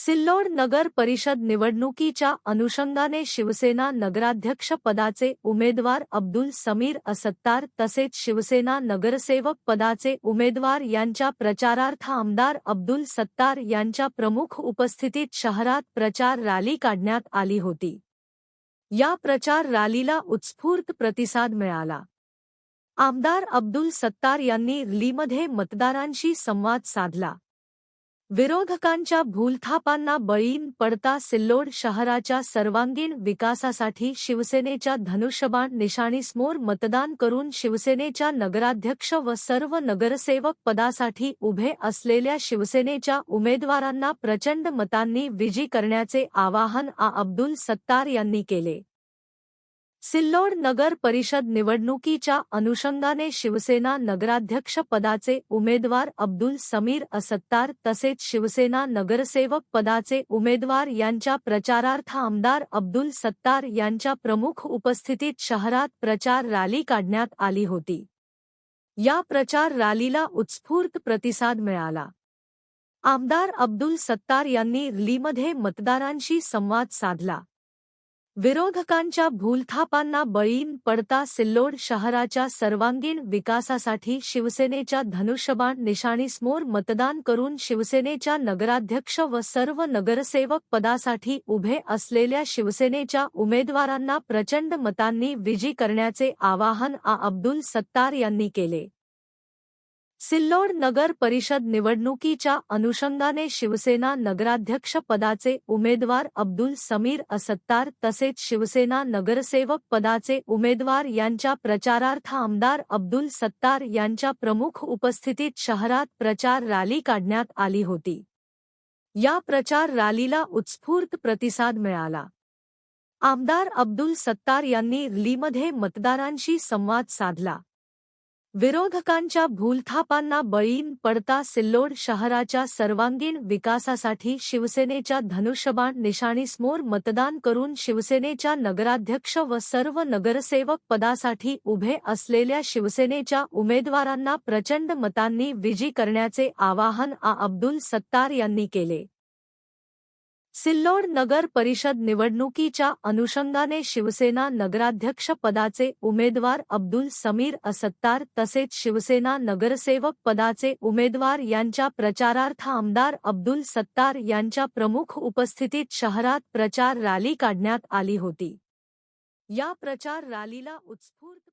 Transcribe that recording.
सिल्लोड नगर परिषद निवडणुकीच्या अनुषंगाने शिवसेना नगराध्यक्ष पदाचे उमेदवार अब्दुल समीर असत्तार तसेच शिवसेना नगरसेवक पदाचे उमेदवार यांच्या प्रचारार्थ आमदार अब्दुल सत्तार यांच्या प्रमुख उपस्थितीत शहरात प्रचार रॅली काढण्यात आली होती. या प्रचार रॅलीला उत्स्फूर्त प्रतिसाद मिळाला. आमदार अब्दुल सत्तार यांनी रिलीमध्ये मतदारांशी संवाद साधला. विरोधकांच्या भूलथापांना बळीन पडता सिल्लोड शहराच्या सर्वांगीण विकासासाठी शिवसेनेच्या धनुष्यबाण निशाणीसमोर मतदान करून शिवसेनेच्या नगराध्यक्ष व सर्व नगरसेवक पदासाठी उभे असलेल्या शिवसेनेच्या उमेदवारांना प्रचंड मतांनी विजी करण्याचे आवाहन आ अब्दुल सत्तार यांनी केले. सिल्लोड नगर परिषद निवडणुकीच्या अनुषंगाने शिवसेना नगराध्यक्ष पदाचे उमेदवार अब्दुल समीर असत्तार तसेच शिवसेना नगरसेवक पदाचे उमेदवार यांच्या प्रचारार्थ आमदार अब्दुल सत्तार यांच्या प्रमुख उपस्थितीत शहरात प्रचार रॅली काढण्यात आली होती. या प्रचार रॅलीला उत्स्फूर्त प्रतिसाद मिळाला. आमदार अब्दुल सत्तार यांनी लीमध्ये मतदारांशी संवाद साधला. विरोधकांच्या भूलथापांना बळीन पडता सिल्लोड शहराच्या सर्वांगीण विकासासाठी शिवसेनेच्या धनुष्यबाण निशाणीसमोर मतदान करून शिवसेनेच्या नगराध्यक्ष व सर्व नगरसेवक पदासाठी उभे असलेल्या शिवसेनेच्या उमेदवारांना प्रचंड मतांनी विजी करण्याचे आवाहन आ अब्दुल सत्तार यांनी केले. सिल्लोड नगर परिषद निवडणुकीच्या अनुषंगाने शिवसेना नगराध्यक्ष पदाचे उमेदवार अब्दुल समीर असत्तार तसेच शिवसेना नगरसेवक पदाचे उमेदवार यांच्या प्रचारार्थ आमदार अब्दुल सत्तार यांच्या प्रमुख उपस्थितीत शहरात प्रचार रॅली काढण्यात आली होती. या प्रचार रॅलीला उत्स्फूर्त प्रतिसाद मिळाला. आमदार अब्दुल सत्तार यांनी रिलीमध्ये मतदारांशी संवाद साधला. विरोधकांच्या भूलथापांना बळीन पडता सिल्लोड शहराच्या सर्वांगीण विकासासाठी शिवसेनेच्या धनुष्यबाण निशाणीसमोर मतदान करून शिवसेनेच्या नगराध्यक्ष व सर्व नगरसेवक पदासाठी उभे असलेल्या शिवसेनेच्या उमेदवारांना प्रचंड मतांनी विजयी करण्याचे आवाहन आ अब्दुल सत्तार यांनी केले. सिल्लोड नगर परिषद निवडणुकीच्या अनुषंगाने शिवसेना नगराध्यक्ष पदाचे उमेदवार अब्दुल समीर असत्तार तसेच शिवसेना नगरसेवक पदाचे उमेदवार यांच्या प्रचारार्थ आमदार अब्दुल सत्तार यांच्या प्रमुख उपस्थितीत शहरात प्रचार रॅली काढण्यात आली होती. या प्रचार रॅलीला उत्स्फूर्त